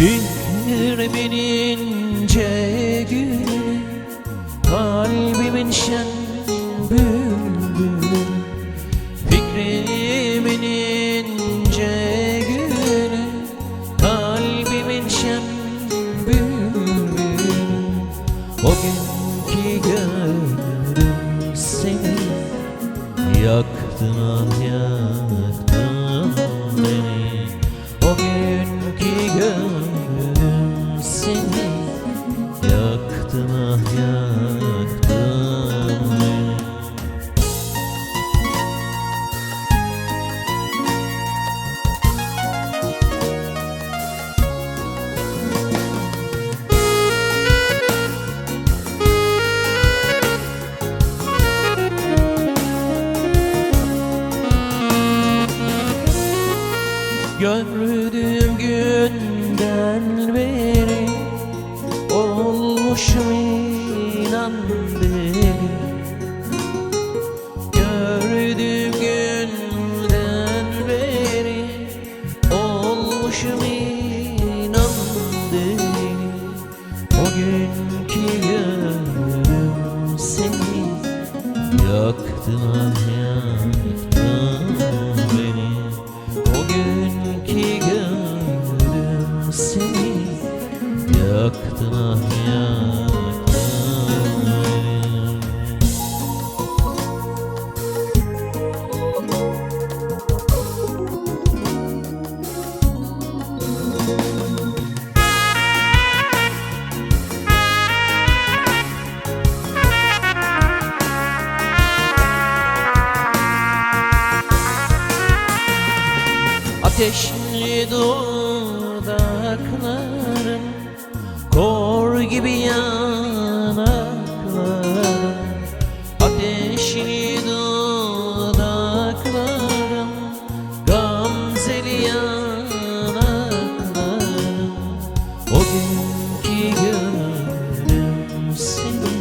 İlk binince gün Kalbimin şen bülbül Fikrimin ince günü Kalbimin şen bülbül O günkü gördüm seni Yaktın ah yaktın beni. O günkü gördüm Gördüğüm günden beri Olmuşum inan beri. Gördüğüm günden beri Olmuşum inan beri. O günkü gönlüm seni Yaktın ah Ateşli dudakların Kor gibi yanakların Ateşli dudakların Gamzeli yanakların O günkü gönlüm seni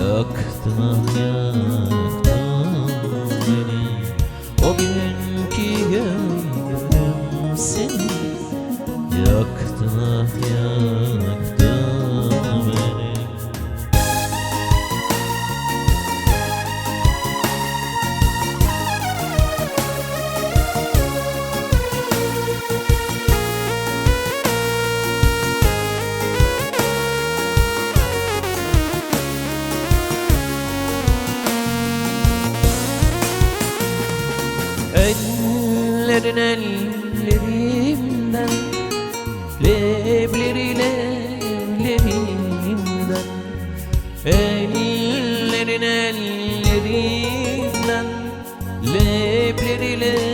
Yaktın ah yaktın beni. O günkü seni. Yaktın ah yaktın beni. Ellerin ellerimden les plaies, les